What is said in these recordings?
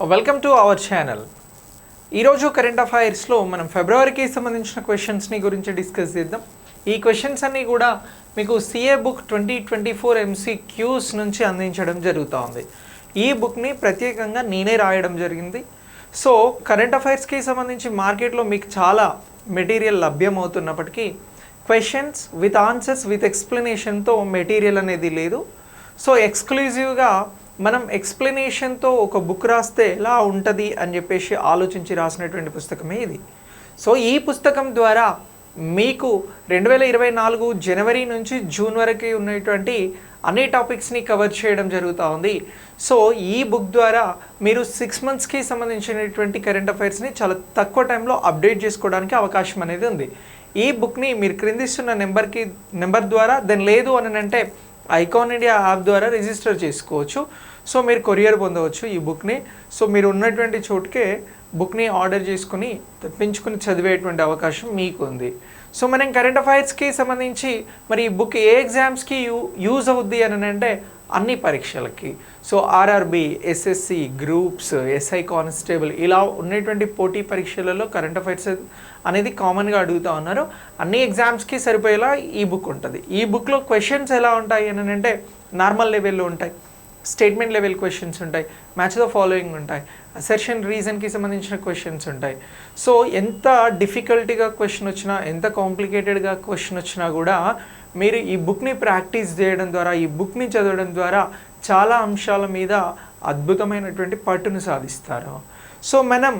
Welcome to our channel ఈరోజు current అఫైర్స్లో మనం ఫిబ్రవరికి సంబంధించిన క్వశ్చన్స్ని గురించి డిస్కస్ చేద్దాం. ఈ క్వశ్చన్స్ అన్నీ కూడా మీకు CA book twenty twenty four MC Qs నుంచి అందించడం జరుగుతూ ఉంది ఈ బుక్ని ప్రత్యేకంగా నేనే రాయడం జరిగింది. సో కరెంట్ అఫైర్స్కి సంబంధించి మార్కెట్లో మీకు చాలా మెటీరియల్ లభ్యమవుతున్నప్పటికీ క్వశ్చన్స్ విత్ ఆన్సర్స్ విత్ ఎక్స్ప్లెనేషన్తో మెటీరియల్ అనేది లేదు. సో ఎక్స్క్లూజివ్గా మనం ఎక్స్ప్లెనేషన్తో ఒక బుక్ రాస్తే ఎలా ఉంటుంది అని చెప్పేసి ఆలోచించి రాసినటువంటి పుస్తకమే ఇది. సో ఈ పుస్తకం ద్వారా మీకు రెండు వేల ఇరవై నాలుగు జనవరి నుంచి జూన్ వరకు ఉన్నటువంటి అన్ని టాపిక్స్ని కవర్ చేయడం జరుగుతూ ఉంది. సో ఈ బుక్ ద్వారా మీరు సిక్స్ మంత్స్కి సంబంధించినటువంటి కరెంట్ అఫైర్స్ని చాలా తక్కువ టైంలో అప్డేట్ చేసుకోవడానికి అవకాశం అనేది ఉంది. ఈ బుక్ని మీరు క్రిందిస్తున్న నెంబర్కి నెంబర్ ద్వారా దెన్ లేదు అని అంటే ఐకాన్ ఇండియా యాప్ ద్వారా రిజిస్టర్ చేసుకోవచ్చు. సో మీరు కొరియర్ పొందవచ్చు ఈ బుక్ని. సో మీరు ఉన్నటువంటి చోటుకే బుక్ని ఆర్డర్ చేసుకుని తెప్పించుకుని చదివేటువంటి అవకాశం మీకు ఉంది సో మనం కరెంట్ అఫైర్స్కి సంబంధించి మరి ఈ బుక్ ఏ ఎగ్జామ్స్కి యూ యూజ్ అవుద్ది అని అంటే అన్ని పరీక్షలకి. So RRB SSC groups SI constable ఇలా ఉన్నటువంటి పోటీ పరీక్షలలో కరెంట్ అఫైర్స్ అనేది కామన్గా అడుగుతూ ఉన్నారు. అన్ని ఎగ్జామ్స్కి సరిపోయేలా ఈ బుక్ ఉంటుంది. ఈ బుక్లో క్వశ్చన్స్ ఎలా ఉంటాయి అని అంటే నార్మల్ లెవెల్లో ఉంటాయి. స్టేట్మెంట్ లెవెల్ క్వశ్చన్స్ ఉంటాయి. మ్యాచ్ ద ఫాలోయింగ్ ఉంటాయి. అసెర్షన్ రీజన్కి సంబంధించిన క్వశ్చన్స్ ఉంటాయి. సో ఎంత డిఫికల్టీగా క్వశ్చన్ వచ్చినా ఎంత కాంప్లికేటెడ్గా క్వశ్చన్ వచ్చినా కూడా మీరు ఈ బుక్ని ప్రాక్టీస్ చేయడం ద్వారా ఈ బుక్ని చదవడం ద్వారా చాలా అంశాల మీద అద్భుతమైనటువంటి పట్టును సాధిస్తారు. సో మనం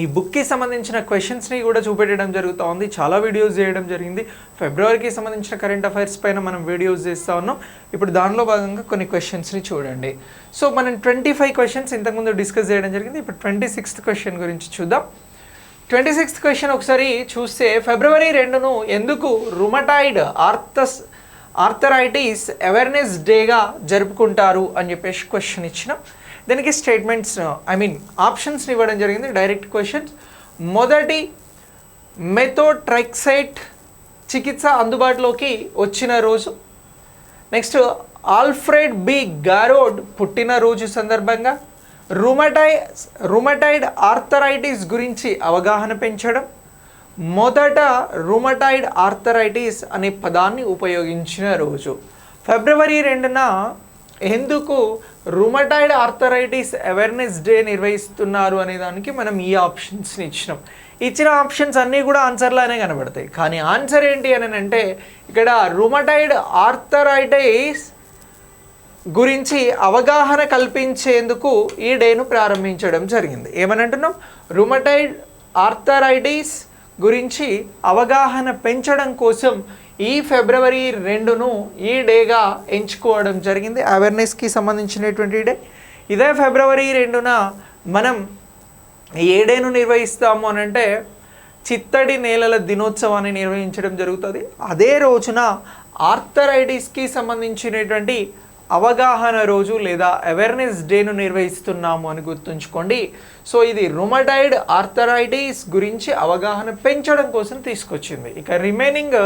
ఈ బుక్కి సంబంధించిన క్వశ్చన్స్ని కూడా చూపెట్టడం జరుగుతూ ఉంది చాలా వీడియోస్ చేయడం జరిగింది. ఫిబ్రవరికి సంబంధించిన కరెంట్ అఫైర్స్ పైన మనం వీడియోస్ చేస్తూ ఉన్నాం. ఇప్పుడు దానిలో భాగంగా కొన్ని క్వశ్చన్స్ని చూడండి. సో మనం ట్వంటీ ఫైవ్ క్వశ్చన్స్ ఇంతకుముందు డిస్కస్ చేయడం జరిగింది. ఇప్పుడు ట్వంటీ సిక్స్త్ క్వశ్చన్ గురించి చూద్దాం. ట్వంటీ సిక్స్త్ క్వశ్చన్ ఒకసారి చూస్తే ఫిబ్రవరి రెండును ఎందుకు రుమటాయిడ్ ఆర్థస్ ఆర్థరైటిస్ అవేర్నెస్ డేగా జరుపుకుంటారు అని చెప్పేసి క్వశ్చన్ ఇచ్చిన. దీనికి స్టేట్మెంట్స్ ఐ మీన్ ఆప్షన్స్ని ఇవ్వడం జరిగింది డైరెక్ట్ క్వశ్చన్స్. మొదటి మెథోట్రైక్సైట్ చికిత్స అందుబాటులోకి వచ్చిన రోజు. నెక్స్ట్ ఆల్ఫ్రెడ్ బి గారోడ్ పుట్టినరోజు సందర్భంగా. రుమటై రుమటైడ్ ఆర్థరైటిస్ గురించి అవగాహన పెంచడం మొదట రుమటైడ్ ఆర్థరైటిస్ అనే పదాన్ని ఉపయోగించిన రోజు. ఫిబ్రవరి రెండున ఎందుకు రుమటైడ్ ఆర్థరైటిస్ అవేర్నెస్ డే నిర్వహిస్తున్నారు అనే దానికి మనం ఈ ఆప్షన్స్ని ఇచ్చినాం. ఇచ్చిన ఆప్షన్స్ అన్నీ కూడా ఆన్సర్లానే కనబడతాయి. కానీ ఆన్సర్ ఏంటి అని అంటే ఇక్కడ రుమటైడ్ ఆర్థరైటిస్ గురించి అవగాహన కల్పించేందుకు ఈ డేను ప్రారంభించడం జరిగింది. ఏమనంటున్నాం? రుమటైడ్ ఆర్థరైటిస్ గురించి అవగాహన పెంచడం కోసం ఈ ఫిబ్రవరి రెండును ఈ డేగా ఎంచుకోవడం జరిగింది. అవేర్నెస్కి సంబంధించినటువంటి డే. ఇదే ఫిబ్రవరి రెండున మనం ఏ డేను నిర్వహిస్తాము అని అంటే చిత్తడి నేలల దినోత్సవాన్ని నిర్వహించడం జరుగుతుంది. అదే రోజున ఆర్థరైటిస్కి సంబంధించినటువంటి అవగాహన రోజు లేదా అవేర్నెస్ డేను నిర్వహిస్తున్నాము అని గుర్తుంచుకోండి. సో ఇది రుమటైడ్ ఆర్థరైటిస్ గురించి అవగాహన పెంచడం కోసం తీసుకొచ్చింది. ఇక రిమైనింగ్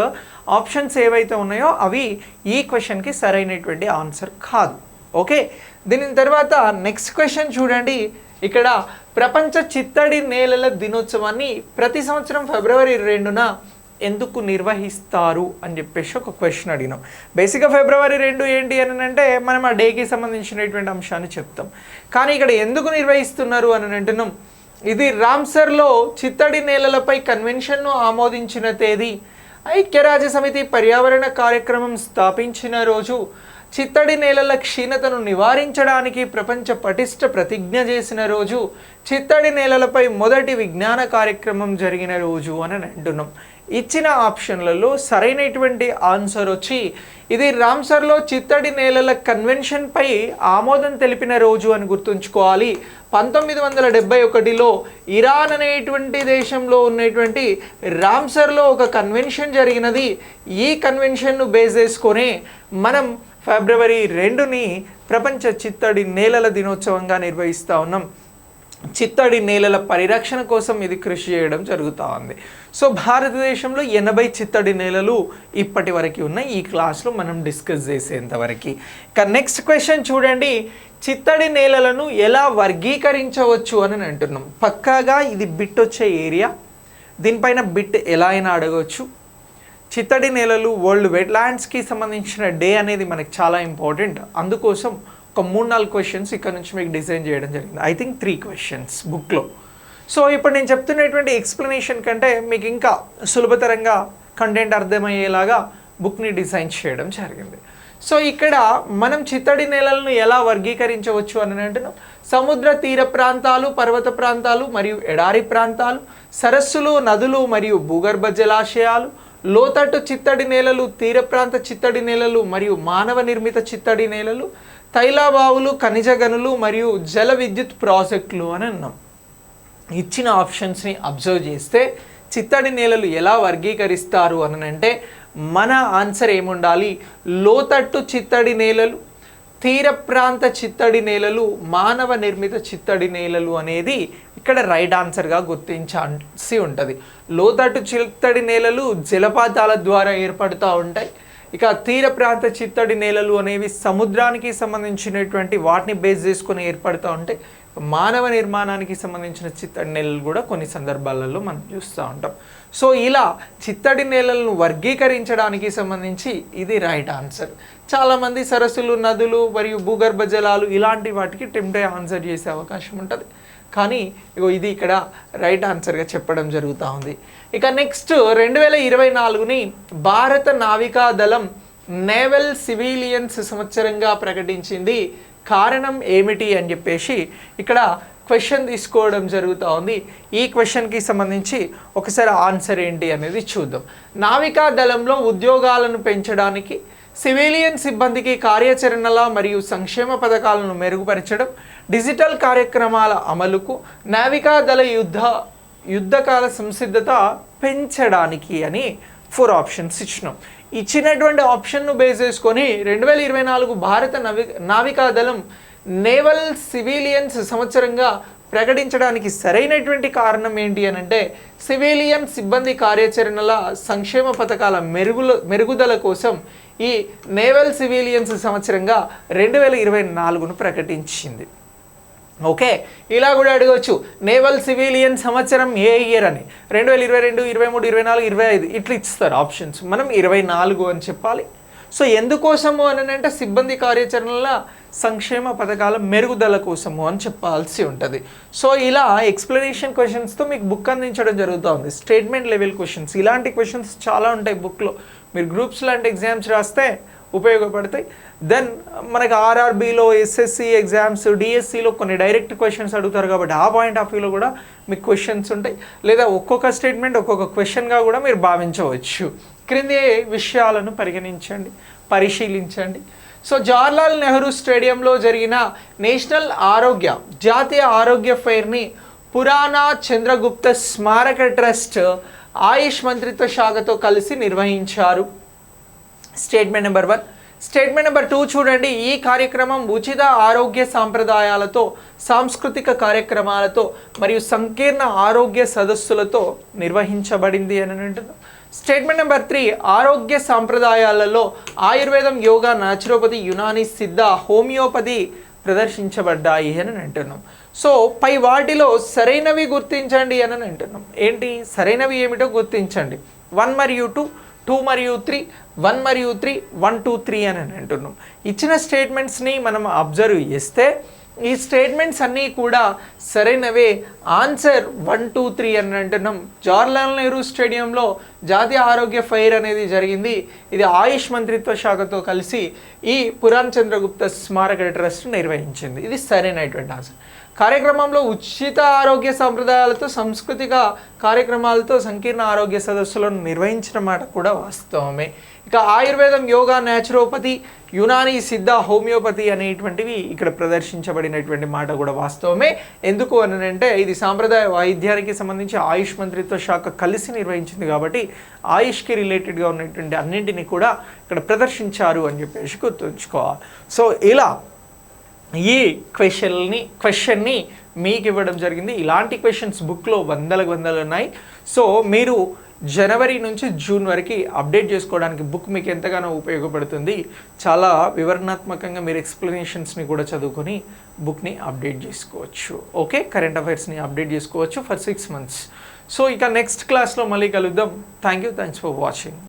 ఆప్షన్స్ ఏవైతే ఉన్నాయో అవి ఈ క్వశ్చన్కి సరైనటువంటి ఆన్సర్ కాదు. ఓకే? దీని తర్వాత నెక్స్ట్ క్వశ్చన్ చూడండి. ఇక్కడ ప్రపంచ చిత్తడి నేలల దినోత్సవాన్ని ప్రతి సంవత్సరం ఫిబ్రవరి రెండున ఎందుకు నిర్వహిస్తారు అని చెప్పేసి ఒక క్వశ్చన్ అడిగినాం. బేసిక్గా ఫిబ్రవరి రెండు ఏంటి అని అంటే మనం ఆ డేకి సంబంధించినటువంటి అంశాన్ని చెప్తాం. కానీ ఇక్కడ ఎందుకు నిర్వహిస్తున్నారు అని అంటున్నాం. ఇది రామ్సర్లో చిత్తడి నేలలపై కన్వెన్షన్ను ఆమోదించిన తేదీ ఐక్యరాజ్య సమితి పర్యావరణ కార్యక్రమం స్థాపించిన రోజు చిత్తడి నేలల క్షీణతను నివారించడానికి ప్రపంచ పటిష్ట ప్రతిజ్ఞ చేసిన రోజు చిత్తడి నేలలపై మొదటి విజ్ఞాన కార్యక్రమం జరిగిన రోజు అని అంటున్నాం. ఇచ్చిన ఆప్షన్లలో సరైనటువంటి ఆన్సర్ వచ్చి ఇది రామ్సర్లో చిత్తడి నేలల కన్వెన్షన్పై ఆమోదం తెలిపిన రోజు అని గుర్తుంచుకోవాలి. పంతొమ్మిది వందల డెబ్బై ఒకటిలో ఇరాన్ అనేటువంటి దేశంలో ఉన్నటువంటి రామ్సర్లో ఒక కన్వెన్షన్ జరిగినది. ఈ కన్వెన్షన్ను బేస్ చేసుకొని మనం ఫిబ్రవరి రెండుని ప్రపంచ చిత్తడి నేలల దినోత్సవంగా నిర్వహిస్తూ ఉన్నాం. చిత్తడి నేలల పరిరక్షణ కోసం ఇది కృషి చేయడం జరుగుతూ ఉంది సో భారతదేశంలో ఎనభై చిత్తడి నేలలు ఇప్పటి వరకు ఉన్నాయి. ఈ క్లాస్లో మనం డిస్కస్ చేసేంతవరకు ఇక నెక్స్ట్ క్వశ్చన్ చూడండి. చిత్తడి నేలలను ఎలా వర్గీకరించవచ్చు అని అంటున్నాం. పక్కాగా ఇది బిట్ వచ్చే ఏరియా? దీనిపైన బిట్ ఎలా అయినా అడగవచ్చు చిత్తడి నేలలు వరల్డ్ వెట్లాండ్స్కి సంబంధించిన డే అనేది మనకి చాలా ఇంపార్టెంట్. అందుకోసం ఒక మూడు నాలుగు క్వశ్చన్స్ ఇక్కడ నుంచి మీకు డిజైన్ చేయడం జరిగింది. ఐ థింక్ త్రీ క్వశ్చన్స్ బుక్లో సో ఇప్పుడు నేను చెప్తున్నటువంటి ఎక్స్ప్లెనేషన్ కంటే మీకు ఇంకా సులభతరంగా కంటెంట్ అర్థమయ్యేలాగా బుక్ని డిజైన్ చేయడం జరిగింది. సో ఇక్కడ మనం చిత్తడి నేలలను ఎలా వర్గీకరించవచ్చు అని అంటున్నాం. సముద్ర తీర ప్రాంతాలు పర్వత ప్రాంతాలు మరియు ఎడారి ప్రాంతాలు సరస్సులు నదులు మరియు భూగర్భ జలాశయాలు లోతట్టు చిత్తడి నేలలు తీర ప్రాంత చిత్తడి నేలలు మరియు మానవ నిర్మిత చిత్తడి నేలలు తైలాబావులు ఖనిజ గనులు మరియు జల విద్యుత్ ప్రాజెక్టులు అని అన్నాం. ఇచ్చిన ఆప్షన్స్ని అబ్జర్వ్ చేస్తే చిత్తడి నేలలు ఎలా వర్గీకరిస్తారు అని అంటే మన ఆన్సర్ ఏముండాలి? లోతట్టు చిత్తడి నేలలు తీర ప్రాంత చిత్తడి నేలలు మానవ నిర్మిత చిత్తడి నేలలు అనేది ఇక్కడ రైట్ ఆన్సర్గా గుర్తించాల్సి ఉంటుంది. లోతట్టు చిత్తడి నేలలు జలపాతాల ద్వారా ఏర్పడుతూ ఉంటాయి. ఇక తీర ప్రాంత చిత్తడి నేలలు అనేవి సముద్రానికి సంబంధించినటువంటి వాటిని బేస్ చేసుకొని ఏర్పడుతూ ఉంటాయి. మానవ నిర్మాణానికి సంబంధించిన చిత్తడి నేలలు కూడా కొన్ని సందర్భాలలో మనం చూస్తూ ఉంటాం. సో ఇలా చిత్తడి నేలలను వర్గీకరించడానికి సంబంధించి ఇది రైట్ ఆన్సర్. చాలామంది సరస్సులు నదులు మరియు భూగర్భ జలాలు ఇలాంటి వాటికి టెంప్టే ఆన్సర్ చేసే అవకాశం ఉంటుంది. కానీ ఇగో ఇది ఇక్కడ రైట్ ఆన్సర్గా చెప్పడం జరుగుతూ ఉంది. ఇక నెక్స్ట్ రెండు వేల ఇరవై నాలుగుని భారత నావికా దళం నేవల్ సివిలియన్స్ సంవత్సరంగా ప్రకటించింది కారణం ఏమిటి అని చెప్పేసి ఇక్కడ క్వశ్చన్ తీసుకోవడం జరుగుతూ ఉంది. ఈ క్వశ్చన్కి సంబంధించి ఒకసారి ఆన్సర్ ఏంటి అనేది చూద్దాం. నావికా దళంలో ఉద్యోగాలను పెంచడానికి సివిలియన్ సిబ్బందికి కార్యాచరణల మరియు సంక్షేమ పథకాలను మెరుగుపరచడం డిజిటల్ కార్యక్రమాల అమలుకు నావికాదళ యుద్ధ యుద్ధకాల సంసిద్ధత పెంచడానికి అని ఫోర్ ఆప్షన్స్ ఇచ్చినాం. ఇచ్చినటువంటి ఆప్షన్ను బేస్ చేసుకొని రెండు వేల ఇరవై నాలుగు భారత నవి నావికాదళం నేవల్ సివిలియన్స్ సంవత్సరంగా ప్రకటించడానికి సరైనటువంటి కారణం ఏంటి అని అంటే సివిలియన్ సిబ్బంది కార్యాచరణల సంక్షేమ పథకాల మెరుగుల మెరుగుదల కోసం ఈ నేవల్ సివిలియన్స్ సంవత్సరంగా రెండు వేల ఇరవై నాలుగును ప్రకటించింది. ఓకే ఇలా కూడా అడగవచ్చు నేవల్ సివిలియన్ సంవత్సరం ఏ ఇయర్ అని. రెండు వేల ఇరవై రెండు ఇరవై మూడు ఇరవై నాలుగు ఇరవై ఐదు ఇట్లా ఇస్తారు ఆప్షన్స్. మనం ఇరవై నాలుగు అని చెప్పాలి. సో ఎందుకోసము అని అంటే సిబ్బంది కార్యాచరణల సంక్షేమ పథకాల మెరుగుదల కోసము అని చెప్పాల్సి ఉంటుంది. సో ఇలా ఎక్స్ప్లెనేషన్ క్వశ్చన్స్తో మీకు బుక్ అందించడం జరుగుతుంది. Statement level questions. ఇలాంటి క్వశ్చన్స్ చాలా ఉంటాయి బుక్లో. మీరు గ్రూప్స్ లాంటి ఎగ్జామ్స్ రాస్తే ఉపయోగపడతాయి. దెన్ మనకి ఆర్ఆర్బీలో ఎస్ఎస్సి ఎగ్జామ్స్ డిఎస్సిలో కొన్ని డైరెక్ట్ క్వశ్చన్స్ అడుగుతారు కాబట్టి ఆ పాయింట్ ఆఫ్ వ్యూలో కూడా మీకు క్వశ్చన్స్ ఉంటాయి. లేదా ఒక్కొక్క స్టేట్మెంట్ ఒక్కొక్క క్వశ్చన్గా కూడా మీరు భావించవచ్చు. క్రింది విషయాలను పరిగణించండి పరిశీలించండి. సో జవహర్లాల్ నెహ్రూ స్టేడియంలో జరిగిన నేషనల్ ఆరోగ్య జాతీయ ఆరోగ్య ఫెయిర్ని పురాణ చంద్రగుప్త స్మారక ట్రస్ట్ ఆయుష్ మంత్రిత్వ శాఖతో కలిసి నిర్వహించారు. Statement number one statement number two చూడండి. ఈ కార్యక్రమం ఉచిత ఆరోగ్య సాంప్రదాయాలతో సాంస్కృతిక కార్యక్రమాలతో మరియు సంకీర్ణ ఆరోగ్య సదస్సులతో నిర్వహించబడింది అని అంటున్నాం స్టేట్మెంట్ నెంబర్ త్రీ ఆరోగ్య సాంప్రదాయాలలో ఆయుర్వేదం యోగా నాచురోపతి యునాని సిద్ధ హోమియోపతి ప్రదర్శించబడ్డాయి అని అంటున్నాం. సో పై వాటిలో సరైనవి గుర్తించండి అని అంటున్నాం. ఏంటి? సరైనవి ఏమిటో గుర్తించండి. వన్ మరియు టూ టూ మరియు త్రీ వన్ మరియు త్రీ వన్ టూ త్రీ అని అంటున్నాం. ఇచ్చిన స్టేట్మెంట్స్ని మనం అబ్జర్వ్ చేస్తే ఈ స్టేట్మెంట్స్ అన్నీ కూడా సరైనవే. ఆన్సర్ వన్ టూ త్రీ అని అంటున్నాం. జవహర్లాల్ నెహ్రూ స్టేడియంలో జాతీయ ఆరోగ్య ఫైర్ అనేది జరిగింది. ఇది ఆయుష్ మంత్రిత్వ శాఖతో కలిసి ఈ పురాణ్ చంద్రగుప్త స్మారక ట్రస్ట్ నిర్వహించింది. ఇది సరైనటువంటి ఆన్సర్. కార్యక్రమంలో ఉచిత ఆరోగ్య సంప్రదాయాలతో సాంస్కృతిక కార్యక్రమాలతో సంకీర్ణ ఆరోగ్య సదస్సులను నిర్వహించిన మాట కూడా వాస్తవమే. ఇక ఆయుర్వేదం యోగా న్యాచురోపతి యునాని సిద్ధ హోమియోపతి అనేటువంటివి ఇక్కడ ప్రదర్శించబడినటువంటి మాట కూడా వాస్తవమే. ఎందుకు అని అంటే ఇది సాంప్రదాయ వైద్యానికి సంబంధించి ఆయుష్ మంత్రిత్వ శాఖ కలిసి నిర్వహించింది కాబట్టి ఆయుష్కి రిలేటెడ్గా ఉన్నటువంటి అన్నింటినీ కూడా ఇక్కడ ప్రదర్శించారు అని చెప్పేసి గుర్తుంచుకోవాలి. సో ఇలా ఈ క్వశ్చన్ని క్వశ్చన్ని మీకు ఇవ్వడం జరిగింది. ఇలాంటి క్వశ్చన్స్ బుక్లో వందలకు వందలు ఉన్నాయి. సో మీరు జనవరి నుంచి జూన్ వరకు అప్డేట్ చేసుకోవడానికి బుక్ మీకు ఎంతగానో ఉపయోగపడుతుంది. చాలా వివరణాత్మకంగా మీరు ఎక్స్ప్లెనేషన్స్ని కూడా చదువుకొని బుక్ని అప్డేట్ చేసుకోవచ్చు. ఓకే? కరెంట్ అఫైర్స్ని అప్డేట్ చేసుకోవచ్చు ఫర్ సిక్స్ మంత్స్. సో ఇక నెక్స్ట్ క్లాస్లో మళ్ళీ కలుద్దాం. Thank you thanks for watching.